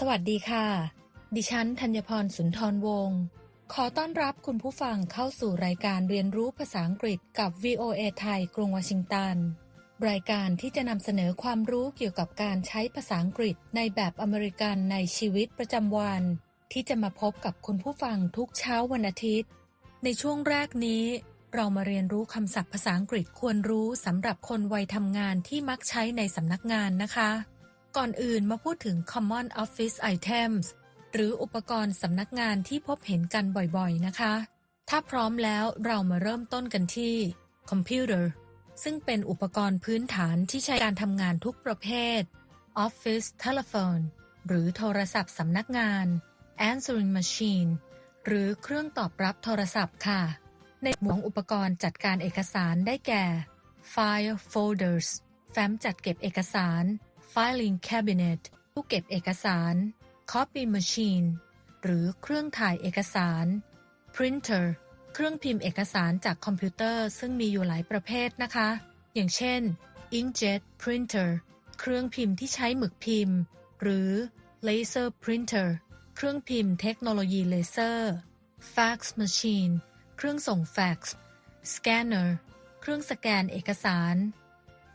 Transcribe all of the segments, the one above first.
สวัสดีค่ะ ดิฉันธัญพรสุนทรวงศ์ ขอต้อนรับคุณผู้ฟังเข้าสู่รายการเรียนรู้ภาษาอังกฤษกับ VOA ไทย กรุงวอชิงตัน รายการที่จะนำเสนอความรู้เกี่ยวกับการใช้ภาษาอังกฤษในแบบอเมริกันในชีวิตประจำวัน ที่จะมาพบกับคุณผู้ฟังทุกเช้าวันอาทิตย์ ในช่วงแรกนี้ เรามาเรียนรู้คำศัพท์ภาษาอังกฤษควรรู้สำหรับคนวัยทำงานที่มักใช้ในสำนักงานนะคะ ก่อนอื่นมาพูดถึง common office items หรืออุปกรณ์สำนักงานที่พบเห็นกันบ่อยๆนะคะ ถ้าพร้อมแล้วเรามาเริ่มต้นกันที่ computer ซึ่งเป็นอุปกรณ์พื้นฐานที่ใช้การทำงานทุกประเภท office telephone หรือโทรศัพท์สำนักงาน answering machine หรือเครื่องตอบรับโทรศัพท์ค่ะ ในหมวดอุปกรณ์จัดการเอกสารได้แก่ file folders แฟ้มจัดเก็บเอกสาร filing cabinet ผู้เก็บเอกสาร copy machine หรือเครื่องถ่ายเอกสาร printer เครื่องพิมพ์เอกสารจากคอมพิวเตอร์ซึ่งมีอยู่หลายประเภทนะคะ อย่างเช่น inkjet printer เครื่องพิมพ์ที่ใช้หมึกพิมพ์ หรือ laser printer เครื่องพิมพ์เทคโนโลยีเลเซอร์ fax machine เครื่องส่งแฟกซ์ scanner เครื่องสแกนเอกสาร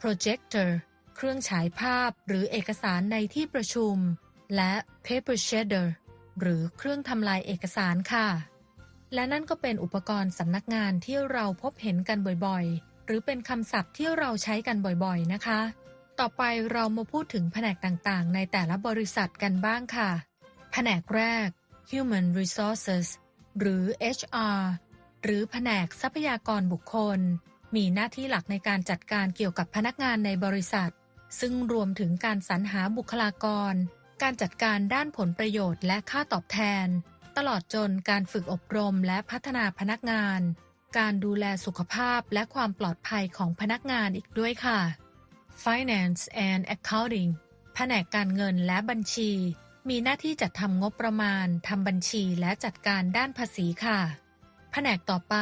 projector เครื่องฉายภาพหรือเอกสารในที่ประชุม และ paper shredder หรือเครื่องทำลายเอกสารค่ะ และนั่นก็เป็นอุปกรณ์สำนักงานที่เราพบเห็นกันบ่อยๆ หรือเป็นคำศัพท์ที่เราใช้กันบ่อยๆ นะคะ ต่อไปเรามาพูดถึงแผนกต่างๆ ในแต่ละบริษัทกันบ้างค่ะ แผนกแรก Human Resources หรือ HR หรือแผนกทรัพยากรบุคคล มีหน้าที่หลักในการจัดการเกี่ยวกับพนักงานในบริษัท ซึ่งรวมถึงการสรรหาบุคลากร การจัดการด้านผลประโยชน์และค่าตอบแทน ตลอดจนการฝึกอบรมและพัฒนาพนักงาน การดูแลสุขภาพและความปลอดภัยของพนักงานอีกด้วยค่ะ Finance and Accounting แผนกการเงินและบัญชี มีหน้าที่จัดทำงบประมาณ ทำบัญชีและจัดการด้านภาษีค่ะ แผนกต่อไป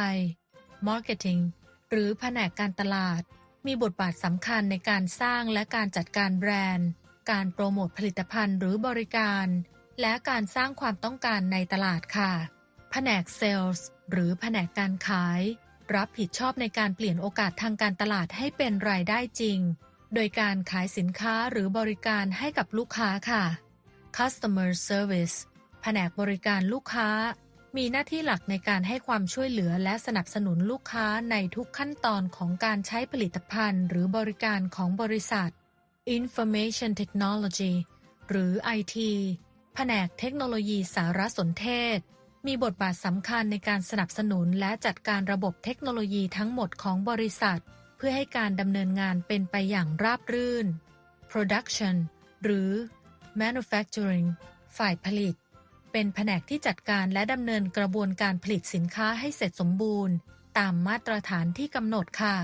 Marketing หรือแผนกการตลาด มีบทบาทสำคัญในการสร้างและการจัดการแบรนด์ การโปรโมทผลิตภัณฑ์หรือบริการ และการสร้างความต้องการในตลาดค่ะ แผนกเซลส์หรือแผนกการขาย รับผิดชอบในการเปลี่ยนโอกาสทางการตลาดให้เป็นรายได้จริง โดยการขายสินค้าหรือบริการให้กับลูกค้าค่ะ Customer Service แผนกบริการลูกค้า มีหน้าที่หลักในการให้ความช่วยเหลือและสนับสนุนลูกค้าในทุกขั้นตอนของการใช้ผลิตภัณฑ์ หรือบริการของบริษัท Information Technology หรือ IT แผนกเทคโนโลยีสารสนเทศ มีบทบาทสำคัญในการสนับสนุนและจัดการระบบเทคโนโลยีทั้งหมดของบริษัท เพื่อให้การดำเนินงานเป็นไปอย่างราบรื่น Production หรือ Manufacturing ฝ่ายผลิต เป็นแผนกที่จัดการและดำเนินกระบวนการผลิตสินค้าให้เสร็จสมบูรณ์ ตามมาตรฐานที่กำหนดค่ะ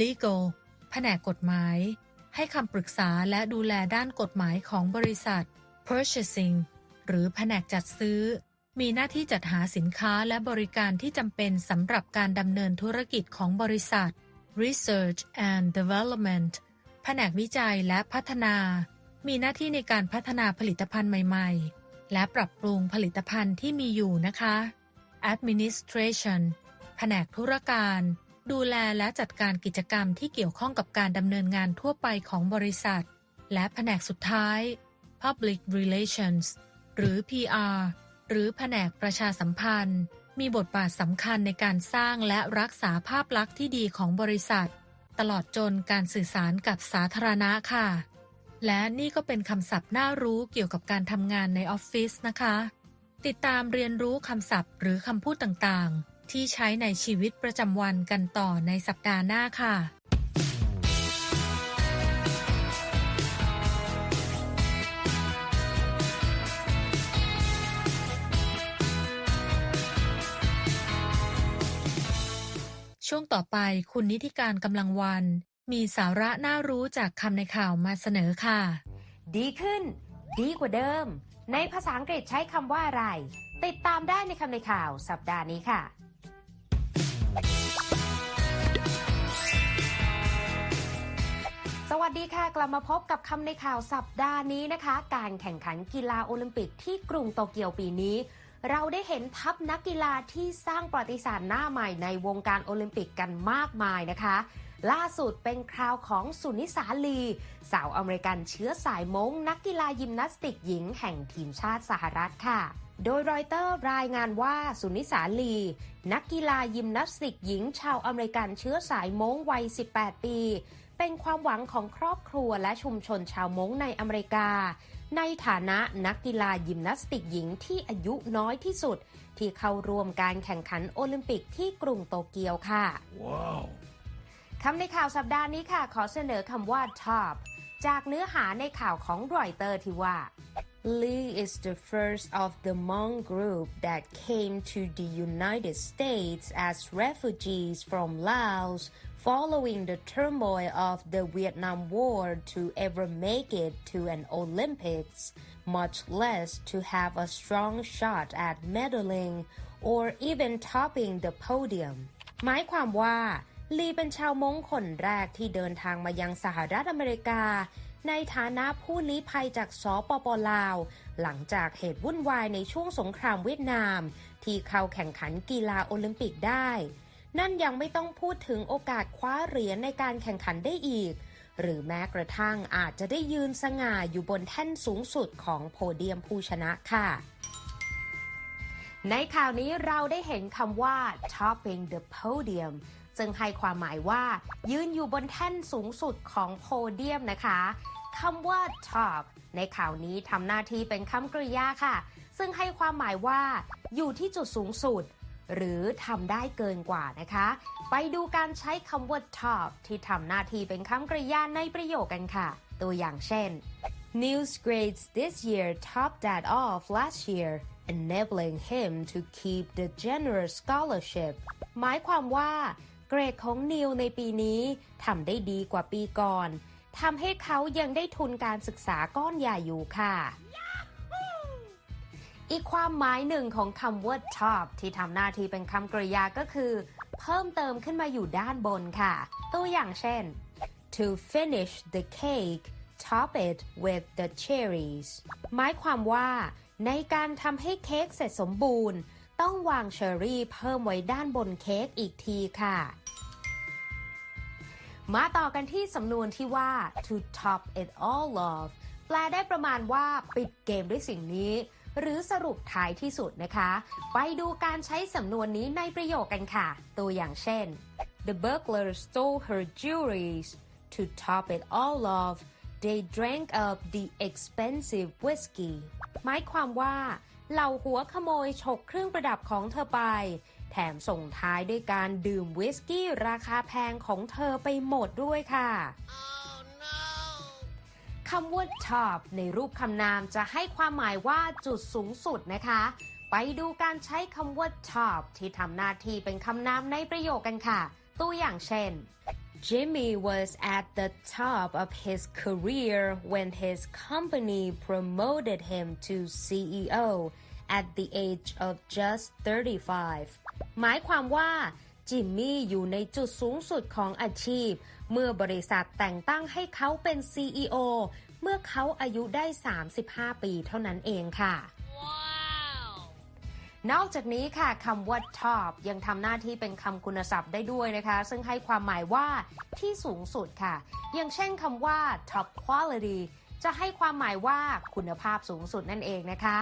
Legal แผนกกฎหมาย ให้คำปรึกษาและดูแลด้านกฎหมายของบริษัท Purchasing หรือแผนกจัดซื้อ มีหน้าที่จัดหาสินค้าและบริการที่จำเป็นสำหรับการดำเนินธุรกิจของบริษัท Research and Development แผนกวิจัยและพัฒนา มีหน้าที่ในการพัฒนาผลิตภัณฑ์ใหม่ ๆ และปรับปรุงผลิตภัณฑ์ที่มีอยู่นะคะ Administration แผนกธุรการ ดูแลและจัดการกิจกรรมที่เกี่ยวข้องกับการดำเนินงานทั่วไปของบริษัท และแผนกสุดท้าย Public Relations หรือ PR หรือแผนกประชาสัมพันธ์ มีบทบาทสำคัญในการสร้างและรักษาภาพลักษณ์ที่ดีของบริษัท ตลอดจนการสื่อสารกับสาธารณะค่ะ และนี่ก็เป็นคำศัพท์น่ารู้เกี่ยวกับการทำงานในออฟฟิศนะคะ ติดตามเรียนรู้คำศัพท์หรือคำพูดต่างๆ ที่ใช้ในชีวิตประจำวันกันต่อในสัปดาห์หน้าค่ะช่วงต่อไปคุณนิติการกำลังวัน มีสาระน่ารู้จากคำในข่าวมาเสนอค่ะ ดีขึ้น ดีกว่าเดิม ในภาษาอังกฤษใช้คำว่าอะไร ติดตามได้ในคำในข่าวสัปดาห์นี้ค่ะ สวัสดีค่ะ กลับมาพบกับคำในข่าวสัปดาห์นี้นะคะ การแข่งขันกีฬาโอลิมปิกที่กรุงโตเกียวปีนี้เราได้เห็นทัพนักกีฬาที่สร้างประวัติศาสตร์หน้าใหม่ในวงการโอลิมปิกกันมากมายนะคะ ล่าสุดเป็นคราวของสุนิสาลี สาวอเมริกันเชื้อสายมงนักกีฬายิมนาสติกหญิงแห่งทีมชาติสหรัฐค่ะ โดยรอยเตอร์รายงานว่าสุนิสาลี นักกีฬายิมนาสติกหญิงชาวอเมริกันเชื้อสายมงวัย 18 ปี เป็นความหวังของครอบครัวและชุมชนชาวมงในอเมริกา ในฐานะนักกีฬายิมนาสติกหญิงที่อายุน้อยที่สุด ที่เข้าร่วมการแข่งขันโอลิมปิกที่กรุงโตเกียวค่ะ Wow. คำในข่าวสัปดาห์นี้ค่ะ ขอเสนอคำว่า top จากเนื้อหาในข่าวของรอยเตอร์ที่ว่า Lee is the first of the Hmong group that came to the United States as refugees from Laos following the turmoil of the Vietnam War to ever make it to an Olympics, much less to have a strong shot at medaling or even topping the podium. หมายความว่า ลีเป็นชาวมงคนแรกที่เดินทางมายังสหรัฐอเมริกา ในฐานะผู้ลี้ภัยจากสปปลาว หลังจากเหตุวุ่นวายในช่วงสงครามเวียดนาม ที่เข้าแข่งขันกีฬาโอลิมปิกได้ นั่นยังไม่ต้องพูดถึงโอกาสคว้าเหรียญในการแข่งขันได้อีก หรือแม้กระทั่งอาจจะได้ยืนสง่าอยู่บนแท่นสูงสุดของโพเดียมผู้ชนะค่ะในข่าวนี้เราได้เห็นคำว่า topping the podium ซึ่งให้ความหมายว่า ยืนอยู่บนแท่นสูงสุดของโพเดียมนะคะคำว่า top ในข่าวนี้ทำหน้าที่เป็นคำกริยาค่ะ ซึ่งให้ความหมายว่า อยู่ที่จุดสูงสุด หรือทำได้เกินกว่านะคะ ไปดูการใช้คำว่า top ที่ทำหน้าที่เป็นคำกริยาในประโยคกันค่ะ ตัวอย่างเช่น News grades this year topped that of last year enabling him to keep the generous scholarship หมายความว่า เกรดของนิวในปีนี้ทำได้ดีกว่าปีก่อนทำให้เขายังได้ทุนการศึกษาก้อนใหญ่อยู่ค่ะ อีกความหมายหนึ่งของคำว่า top ที่ทำหน้าที่เป็นคำกริยาก็คือ เพิ่มเติมขึ้นมาอยู่ด้านบนค่ะ ตัวอย่างเช่น to finish the cake top it with the cherries หมายความว่า ในการทำให้เค้กเสร็จสมบูรณ์ ต้องวางเชอร์รี่เพิ่มไว้ด้านบนเค้กอีกทีค่ะ มาต่อกันที่สำนวนที่ว่า to top it all off แปลได้ประมาณว่าปิดเกมด้วยสิ่งนี้ หรือสรุปท้ายที่สุดนะคะ ไปดูการใช้สำนวนนี้ในประโยคกันค่ะ ตัวอย่างเช่น The burglar stole her jewelries to top it all off they drank up the expensive whiskey หมายความว่า เหล่าหัวขโมยฉกเครื่องประดับของเธอไป แถมส่งท้ายด้วยการดื่มวิสกี้ราคาแพงของเธอไปหมดด้วยค่ะคำว่า top ในรูปคำนามจะให้ความหมายว่าจุดสูงสุดนะคะ ไปดูการใช้คำว่า top ที่ทำหน้าที่เป็นคำนามในประโยคกันค่ะ ตัวอย่างเช่น Jimmy was at the top of his career when his company promoted him to CEO at the age of just 35 หมายความว่าจิมมี่อยู่ในจุดสูงสุดของอาชีพ เมื่อบริษัทแต่งตั้งให้เขาเป็น CEO เมื่อเขาอายุได้ 35 ปีเท่านั้นเองค่ะ นอกจากนี้ค่ะคำว่า top ยังทำหน้าที่เป็นคำคุณศัพท์ได้ด้วยนะคะ ซึ่งให้ความหมายว่าที่สูงสุดค่ะ อย่างเช่นคำว่า top quality จะให้ความหมายว่าคุณภาพสูงสุดนั่นเองนะคะ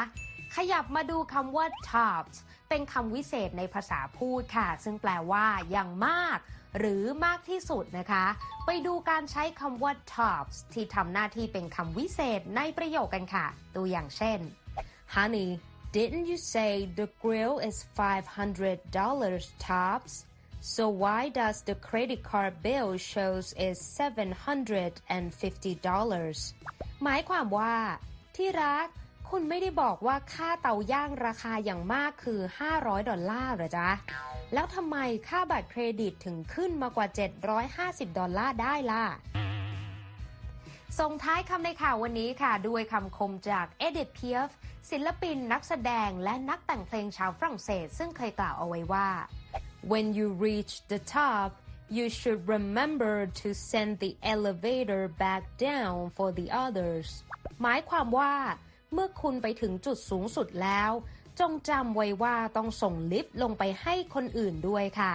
ขยับมาดูคำว่า tops เป็นคำวิเศษในภาษาพูดค่ะ ซึ่งแปลว่าอย่างมาก หรือมากที่สุดนะคะ ไปดูการใช้คำว่า tops ที่ทำหน้าที่เป็นคำวิเศษในประโยคกันค่ะ ตัวอย่างเช่น Honey didn't you say the grill is $500 tops so why does the credit card bill shows is $750 หมายความว่า ที่รัก คุณไม่ได้บอกว่าค่าเตาย่างราคาอย่างมากคือ 500 ดอลลาร์หรอจ๊ะ แล้วทำไมค่าบัตรเครดิตถึงขึ้นมากว่า 750 ดอลลาร์ได้ล่ะ ส่งท้ายคำในข่าววันนี้ค่ะ ด้วยคำคมจาก Edith Piaf ศิลปินนักแสดงและนักแต่งเพลงชาวฝรั่งเศส ซึ่งเคยกล่าวเอาไว้ว่า When you reach the top you should remember to send the elevator back down for the others หมายความว่า เมื่อคุณไปถึงจุดสูงสุดแล้ว จงจำไว้ว่าต้องส่งลิฟต์ลงไปให้คนอื่นด้วยค่ะ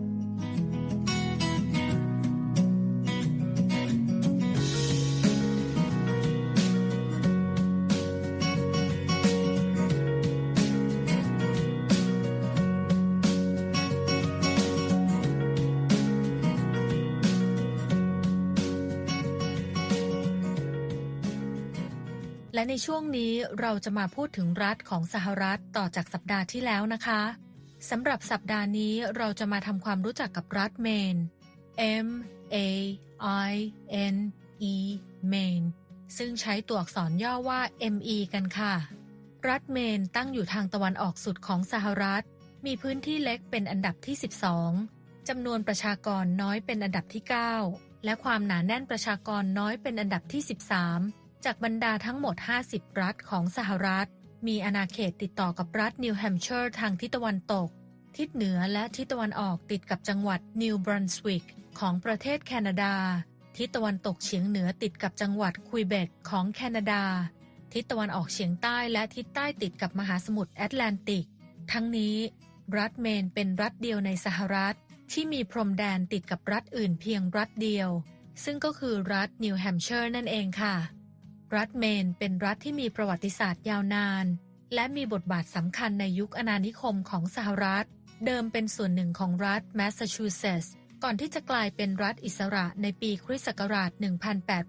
และในช่วงนี้เราจะมาพูดถึงรัฐของสหรัฐต่อจากสัปดาห์ที่แล้วนะคะสำหรับสัปดาห์นี้เราจะมาทำความรู้จักกับรัฐเมน M A I N E Maine ซึ่งใช้ตัวอักษรย่อว่า ME กันค่ะ รัฐเมนตั้งอยู่ทางตะวันออกสุดของสหรัฐ มีพื้นที่เล็กเป็นอันดับที่ 12 จำนวนประชากรน้อยเป็นอันดับที่ 9 และความหนาแน่นประชากรน้อยเป็นอันดับที่ 13 จากบรรดาทั้งหมด 50 รัฐของสหรัฐ มีอาณาเขตติดต่อกับรัฐนิวแฮมป์เชอร์ทางทิศตะวันตก ทิศเหนือและทิศตะวันออกติดกับจังหวัดนิวบรันสวิกของประเทศแคนาดา ทิศตะวันตกเฉียงเหนือติดกับจังหวัดควิเบกของแคนาดา ทิศตะวันออกเฉียงใต้และทิศใต้ติดกับมหาสมุทรแอตแลนติก ทั้งนี้ รัฐเมนเป็นรัฐเดียวในสหรัฐ ที่มีพรมแดนติดกับรัฐอื่นเพียงรัฐเดียว ซึ่งก็คือรัฐนิวแฮมป์เชอร์นั่นเองค่ะ รัฐเมนเป็นรัฐที่มีประวัติศาสตร์ยาวนาน และมีบทบาทสำคัญในยุคอาณานิคมของสหรัฐ เดิมเป็นส่วนหนึ่งของรัฐแมสซาชูเซตส์ก่อนที่จะกลายเป็นรัฐอิสระในปีคริสต์ศักราช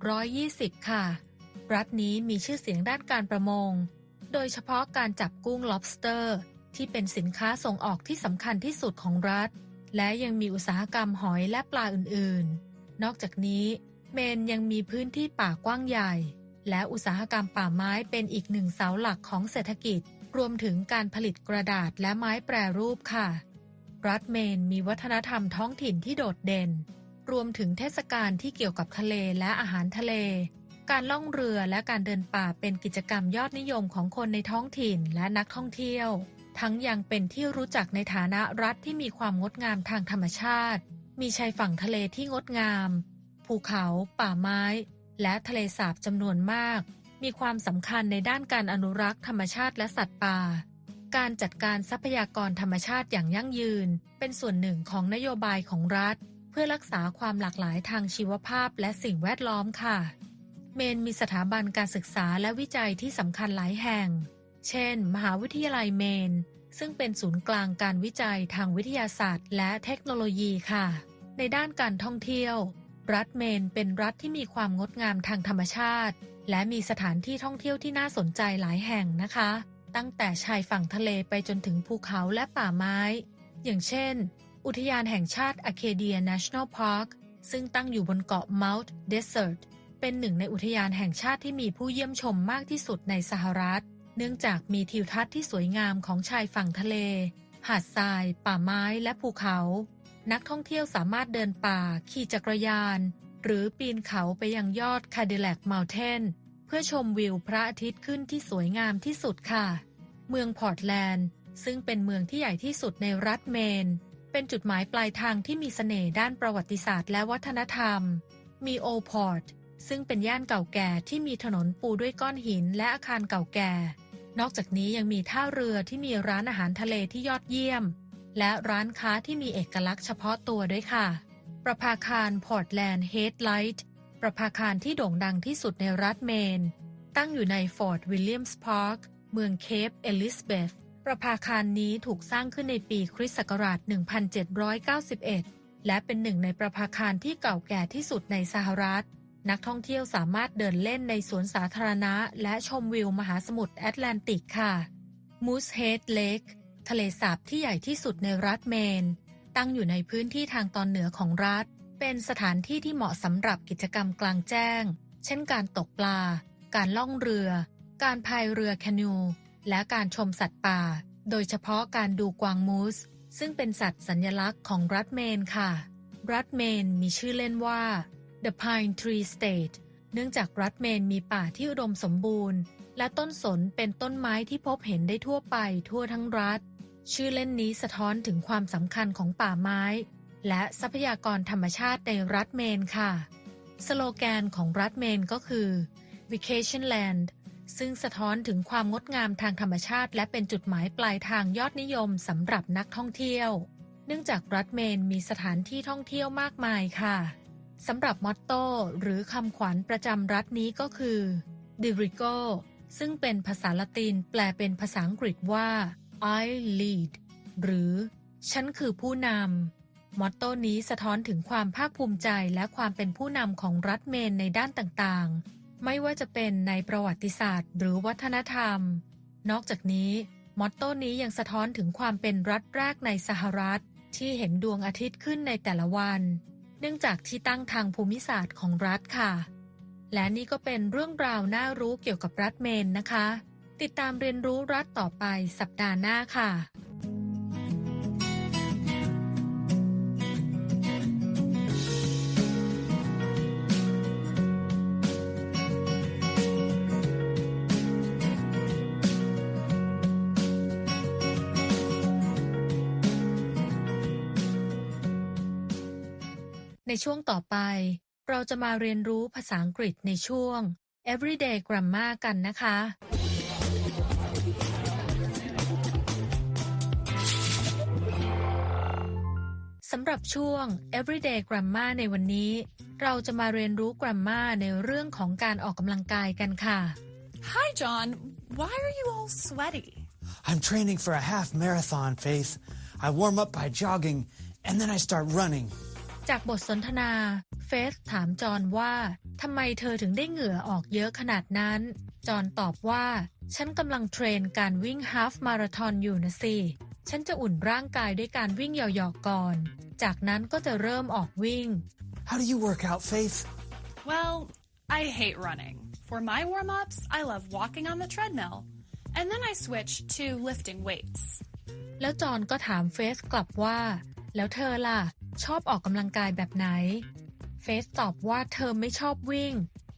1820 ค่ะ รัฐนี้มีชื่อเสียงด้านการประมง โดยเฉพาะการจับกุ้ง lobster ที่เป็นสินค้าส่งออกที่สำคัญที่สุดของรัฐ และยังมีอุตสาหกรรมหอยและปลาอื่นๆ นอกจากนี้ เมนยังมีพื้นที่ป่ากว้างใหญ่ และอุตสาหกรรมป่าไม้เป็นอีกหนึ่งเสาหลักของเศรษฐกิจ รวมถึงการผลิตกระดาษและไม้แปรรูปค่ะ รัฐเมนมีวัฒนธรรมท้องถิ่นที่โดดเด่น รวมถึงเทศกาลที่เกี่ยวกับทะเลและอาหารทะเล การล่องเรือและการเดินป่าเป็นกิจกรรมยอดนิยมของคนในท้องถิ่นและนักท่องเที่ยว ทั้งยังเป็นที่รู้จักในฐานะรัฐที่มีความงดงามทางธรรมชาติ มีชายฝั่งทะเลที่งดงาม ภูเขา ป่าไม้ และทะเลสาบจำนวนมาก มีความสำคัญในด้านการอนุรักษ์ธรรมชาติและสัตว์ป่า การจัดการทรัพยากรธรรมชาติอย่างยั่งยืน เป็นส่วนหนึ่งของนโยบายของรัฐ เพื่อรักษาความหลากหลายทางชีวภาพและสิ่งแวดล้อมค่ะ เมนมีสถาบันการศึกษาและวิจัยที่สำคัญหลายแห่ง เช่น มหาวิทยาลัยเมน ซึ่งเป็นศูนย์กลางการวิจัยทางวิทยาศาสตร์ และเทคโนโลยีค่ะ ในด้านการท่องเที่ยว รัฐเมนเป็นรัฐที่มีความงดงามทางธรรมชาติ และมีสถานที่ท่องเที่ยวที่น่าสนใจหลายแห่งนะคะ ตั้งแต่ชายฝั่งทะเลไปจนถึงภูเขาและป่าไม้ อย่างเช่น อุทยานแห่งชาติ Acadia National Park ซึ่งตั้งอยู่บนเกาะ Mount Desert เป็นหนึ่งในอุทยานแห่งชาติที่มีผู้เยี่ยมชมมากที่สุดในสหรัฐ เนื่องจากมีทิวทัศน์ที่สวยงามของชายฝั่งทะเล หาดทราย ป่าไม้และภูเขา นักท่องเที่ยวสามารถเดินป่า ขี่จักรยาน หรือปีนเขาไปยังยอด Cadillac Mountain เพื่อชมวิวพระอาทิตย์ขึ้นที่สวยงามที่สุดค่ะ เมืองพอร์ตแลนด์ ซึ่งเป็นเมืองที่ใหญ่ที่สุดในรัฐเมน เป็นจุดหมายปลายทางที่มีเสน่ห์ด้านประวัติศาสตร์และวัฒนธรรม มีโอพอร์ตซึ่งเป็นย่านเก่าแก่ที่มีถนนปูด้วยก้อนหินและอาคารเก่าแก่ นอกจากนี้ยังมีท่าเรือที่มีร้านอาหารทะเลที่ยอดเยี่ยม และร้านค้าที่มีเอกลักษณ์เฉพาะตัวด้วยค่ะ ประภาคารพอร์ตแลนด์เฮดไลท์ประภาคารที่โด่งดังที่สุดในรัฐเมน ตั้งอยู่ในฟอร์ตวิลเลียมส์พาร์ค เมืองเคปเอลิซาเบธประภาคารนี้ถูกสร้างขึ้นในปีคริสต์ศักราช 1791 และเป็นหนึ่งในประภาคารที่เก่าแก่ที่สุดในสหรัฐ นักท่องเที่ยวสามารถเดินเล่นในสวนสาธารณะ และชมวิวมหาสมุทรแอตแลนติกค่ะ Moose Head Lake ทะเลสาบที่ใหญ่ที่สุดในรัฐเมน ตั้งอยู่ในพื้นที่ทางตอนเหนือของรัฐ เป็นสถานที่ที่เหมาะสำหรับกิจกรรมกลางแจ้ง เช่นการตกปลา การล่องเรือ การพายเรือแคนู และการชมสัตว์ป่า โดยเฉพาะการดูกวางมูส ซึ่งเป็นสัตว์สัญลักษณ์ของรัฐเมนค่ะ รัฐเมนมีชื่อเล่นว่า The Pine Tree State เนื่องจากรัฐเมนมีป่าที่อุดมสมบูรณ์ และต้นสนเป็นต้นไม้ที่พบเห็นได้ทั่วไปทั่วทั้งรัฐ ชื่อเล่นนี้สะท้อนถึงความสำคัญของป่าไม้ และทรัพยากรธรรมชาติในรัฐเมนค่ะ สโลแกนของรัฐเมนก็คือ Vacation Land ซึ่งสะท้อนถึงความงดงามทางธรรมชาติ และเป็นจุดหมายปลายทางยอดนิยมสำหรับนักท่องเที่ยว เนื่องจากรัฐเมนมีสถานที่ท่องเที่ยวมากมายค่ะสำหรับมอตโต้หรือคำขวัญประจำรัฐนี้ก็คือ Dirigo ซึ่งเป็นภาษาละตินแปลเป็นภาษาอังกฤษว่า I lead หรือ ฉันคือผู้นำ มอตโต้นี้สะท้อนถึงความภาคภูมิใจและความเป็นผู้นำของรัฐเมนในด้านต่างๆ ไม่ว่าจะเป็นในประวัติศาสตร์ หรือวัฒนธรรม นอกจากนี้ มอตโต้นี้ยังสะท้อนถึงความเป็นรัฐแรกในสหรัฐ ที่เห็นดวงอาทิตย์ขึ้นในแต่ละวัน เนื่องจากที่ตั้งทางภูมิศาสตร์ของรัฐค่ะ และนี่ก็เป็นเรื่องราวน่ารู้เกี่ยวกับรัฐเมนนะคะ ติดตามเรียนรู้รัฐต่อไปสัปดาห์หน้าค่ะในช่วงต่อไป เราจะมาเรียนรู้ภาษาอังกฤษในช่วง Everyday Grammar กันนะคะ สำหรับช่วง Everyday Grammar ในวันนี้ เราจะมาเรียนรู้ Grammar ในเรื่องของการออกกำลังกายกันค่ะ Hi, John. Why are you all sweaty? I'm training for a half marathon, Faith. I warm up by jogging and then I start running. จากบทสนทนา เฟสถามจอห์นว่าทำไมเธอถึงได้เหงื่อออกเยอะขนาดนั้น จอห์นตอบว่า ฉันกำลังเทรนการวิ่งฮาฟมาราธอนอยู่นะสิ ฉันจะอุ่นร่างกายด้วยการวิ่งเหยาะๆก่อน จากนั้นก็จะเริ่มออกวิ่ง How do you work out, Faith? Well, I hate running. For my warm ups, I love walking on the treadmill. And then I switch to lifting weights. แล้วจอห์นก็ถามเฟสกลับว่า แล้วเธอล่ะ ชอบออกกำลังกายแบบไหน เฟสตอบว่าเธอไม่ชอบวิ่ง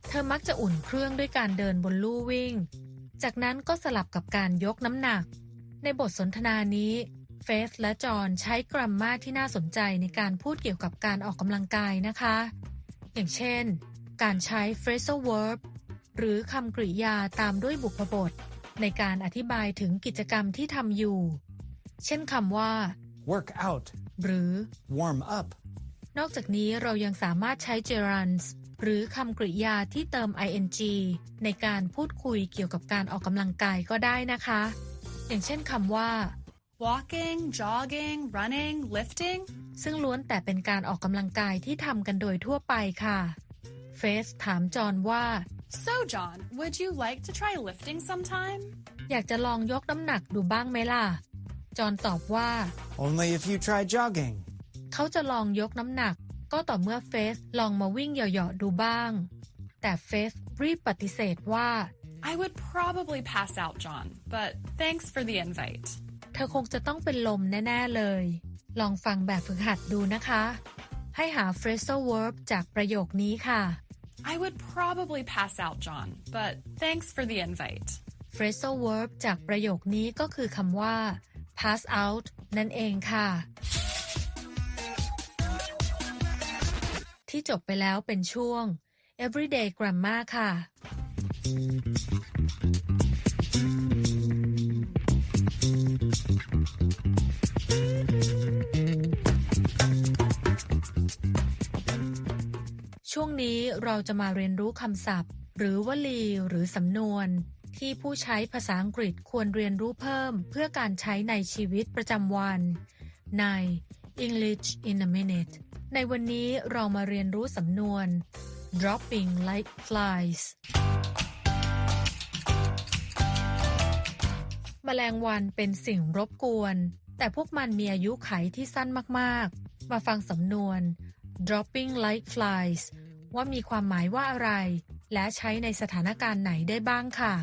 เธอมักจะอุ่นเครื่องด้วยการเดินบนลู่วิ่ง จากนั้นก็สลับกับการยกน้ำหนัก ในบทสนทนานี้ เฟสและจอห์นใช้กรัมมาที่น่าสนใจในการพูดเกี่ยวกับการออกกำลังกายนะคะ อย่างเช่น การใช้ phrasal verb หรือคำกริยาตามด้วยบุพบท ในการอธิบายถึงกิจกรรมที่ทำอยู่ เช่นคำว่า Work out. หรือ Warm up. นอกจากนี้เรายังสามารถใช้ gerunds หรือคำกริยาที่เติม ing ในการพูดคุยเกี่ยวกับการออกกำลังกายก็ได้นะคะ อย่างเช่นคำว่า Walking, jogging, running, lifting. ซึ่งล้วนแต่เป็นการออกกำลังกายที่ทำกันโดยทั่วไปค่ะ เฟสถามจอห์นว่า So, John, would you like to try lifting sometime? อยากจะลองยกน้ำหนักดูบ้างไหมล่ะ จอห์นตอบว่า Only if you try jogging. เขาจะลองยกน้ำหนัก ก็ต่อเมื่อเฟสลองมาวิ่งเหยาะๆดูบ้าง แต่เฟสรีบปฏิเสธว่า I would probably pass out, John, but thanks for the invite. เธอคงจะต้องเป็นลมแน่ ๆ เลย ลองฟังแบบฝึกหัดดูนะคะ ให้หา phrasal verb จากประโยคนี้ค่ะ I would probably pass out, John, but thanks for the invite. phrasal verb จากประโยคนี้ก็คือคำว่า pass out นั่นเองค่ะ ที่จบไปแล้วเป็นช่วง everyday grammar ค่ะ ช่วงนี้เราจะมาเรียนรู้คำศัพท์ หรือวลีหรือสำนวน ที่ผู้ใช้ภาษาอังกฤษควรเรียนรู้เพิ่ม เพื่อการใช้ในชีวิตประจำวัน ใน English in a minute ในวันนี้เรามาเรียนรู้สำนวน dropping like flies แมลงวันเป็นสิ่งรบกวน แต่พวกมันมีอายุไขที่สั้นมากๆ มาฟังสำนวน dropping like flies ว่ามีความหมายว่าอะไร และใช้ในสถานการณ์ไหนได้บ้างค่ะ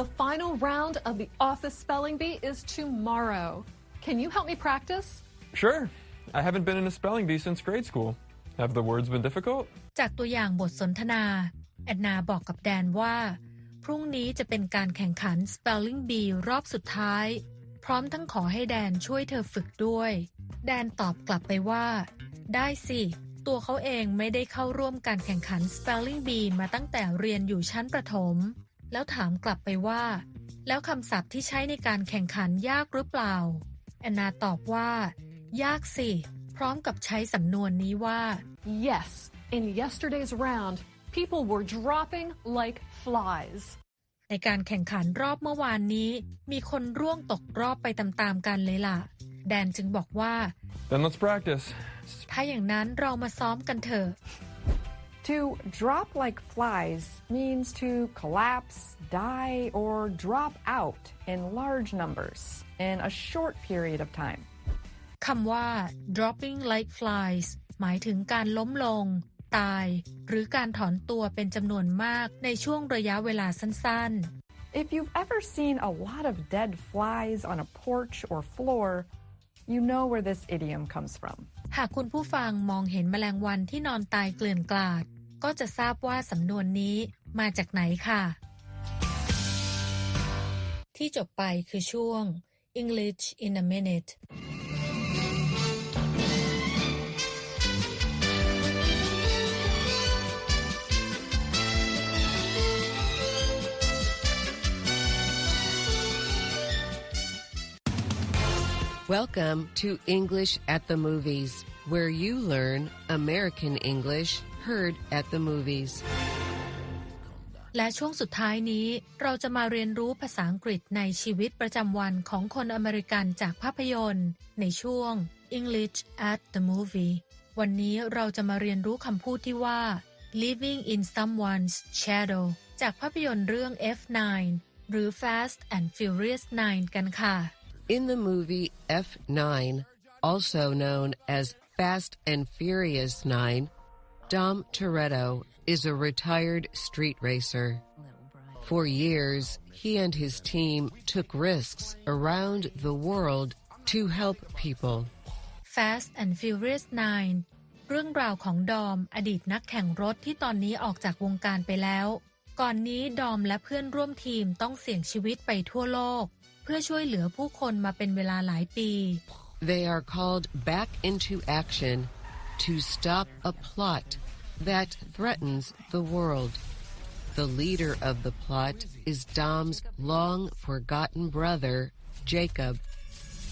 The final round of the office spelling bee is tomorrow. Can you help me practice? Sure. I haven't been in a spelling bee since grade school. Have the words been difficult? จากตัวอย่างบทสนทนาแอนนาบอกกับแดนว่า พรุ่งนี้จะเป็นการแข่งขัน Spelling Bee รอบสุดท้าย พร้อมทั้งขอให้แดนช่วยเธอฝึกด้วย แดนตอบกลับไปว่า ได้สิ ตัวเขาเองไม่ได้เข้าร่วมการแข่งขัน Spelling Bee มาตั้งแต่เรียนอยู่ชั้นประถม แล้วถามกลับไปว่า แล้วคำศัพท์ที่ใช้ในการแข่งขันยากหรือเปล่า แอนนาตอบว่า ยากสิ พร้อมกับใช้สำนวนนี้ว่า Yes, in yesterday's round, people were dropping like flies. ในการแข่งขันรอบเมื่อวานนี้ มีคนร่วงตกรอบไปตามๆกันเลยล่ะ แดนจึงบอกว่า Then let's practice. ถ้าอย่างนั้นเรามาซ้อมกันเถอะ To drop like flies means to collapse, die, or drop out in large numbers in a short period of time. คำว่า dropping like flies หมายถึงการล้มลง ตาย หรือการถอนตัวเป็นจำนวนมากในช่วงระยะเวลาสั้น If you've ever seen a lot of dead flies on a porch or floor, you know where this idiom comes from. ๆหากคุณผู้ฟังมองเห็นแมลงวันที่นอนตายเกลื่อนกลาด ก็จะทราบว่าสำนวนนี้มาจากไหนค่ะ ที่จบไปคือช่วง English in a minute Welcome to English at the Movies, where you learn American English heard at the movies. และช่วงสุดท้ายนี้ เราจะมาเรียนรู้ภาษาอังกฤษในชีวิตประจำวันของคนอเมริกันจากภาพยนตร์ ในช่วง English at the movie วันนี้เราจะมาเรียนรู้คำพูดที่ว่า living in someone's shadow จากภาพยนตร์เรื่อง F9 หรือ Fast and Furious 9 กันค่ะ In the movie F9, also known as Fast and Furious 9, Dom Toretto is a retired street racer. For years, he and his team took risks around the world to help people. Fast and Furious 9 เรื่องราวของดอม อดีตนักแข่งรถที่ตอนนี้ออกจากวงการไปแล้ว ก่อนนี้ดอมและเพื่อนร่วมทีมต้องเสี่ยงชีวิตไปทั่วโลก เพื่อช่วยเหลือผู้คนมาเป็นเวลาหลายปี They are called back into action to stop a plot that threatens the world. The leader of the plot is Dom's long forgotten brother, Jacob.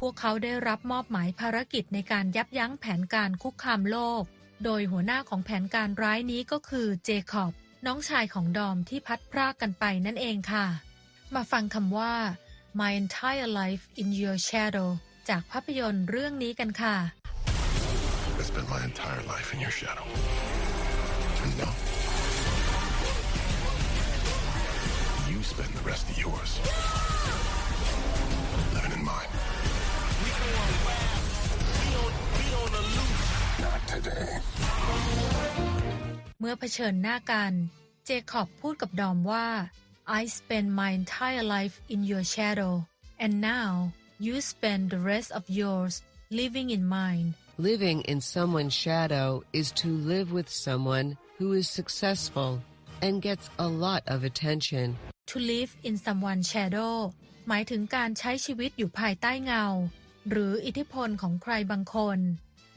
พวกเขาได้รับมอบหมายภารกิจในการยับยั้งแผนการคุกคามโลก โดยหัวหน้าของแผนการร้ายนี้ก็คือเจคอบน้องชายของดอมที่พัดพรากกันไปนั่นเองค่ะ มาฟังคำว่า My entire life in your shadow จากภาพยนตร์เรื่องนี้กันค่ะ I spent my entire life in your shadow. And now, you spend the rest of yours living in mine. Not today. เมื่อเผชิญหน้ากัน เจคอบพูดกับดอมว่า I spent my entire life in your shadow and now you spend the rest of yours living in mine Living in someone's shadow is to live with someone who is successful and gets a lot of attention. to live in someone's shadow หมายถึงการใช้ชีวิตอยู่ภายใต้เงา หรืออิทธิพลของใครบางคน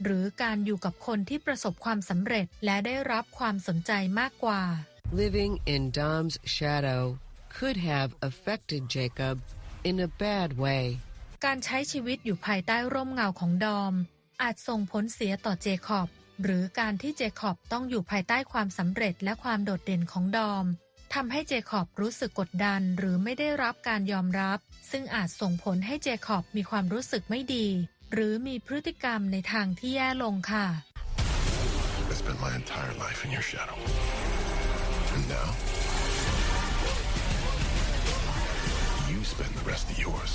หรือการอยู่กับคนที่ประสบความสำเร็จและได้รับความสนใจมากกว่า Living in Dom's shadow could have affected Jacob in a bad way. การใช้ชีวิตอยู่ภายใต้ร่มเงาของดอม อาจส่งผลเสียต่อเจคอบ หรือการที่เจคอบต้องอยู่ภายใต้ความสำเร็จและความโดดเด่นของดอมทำให้เจคอบรู้สึกกดดันหรือไม่ได้รับการยอมรับ ซึ่งอาจส่งผลให้เจคอบมีความรู้สึกไม่ดี หรือมีพฤติกรรมในทางที่แย่ลงค่ะ now, you spend the rest of yours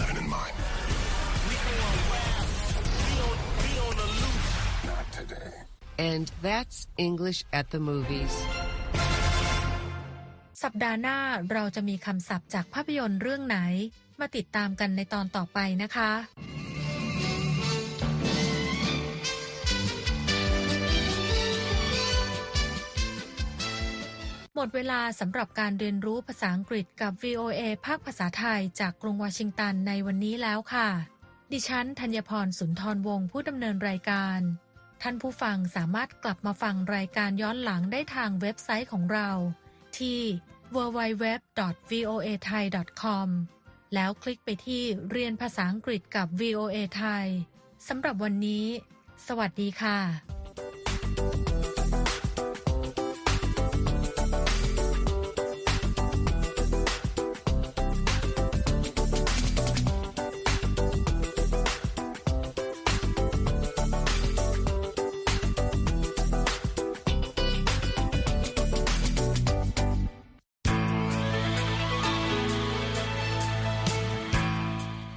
living in mine. Not today. And that's English at the movies. สัปดาห์หน้าเราจะมีคำศัพท์จากภาพยนตร์เรื่องไหน มาติดตามกันในตอนต่อไปนะคะ มดเวลาสำหรับการเรียนรู้ภาษาอังกฤษกับ VOA ภาคภาษาไทยจากกรุงวอชิงตันในวันนี้แล้วค่ะ ดิฉันธัญพรสุนทรวงศ์ผู้ดำเนินรายการ ท่านผู้ฟังสามารถกลับมาฟังรายการย้อนหลังได้ทางเว็บไซต์ของเรา ที่ www.voathai.com แล้วคลิกไปที่เรียนภาษาอังกฤษกับ VOA ไทยสำหรับวันนี้ สวัสดีค่ะ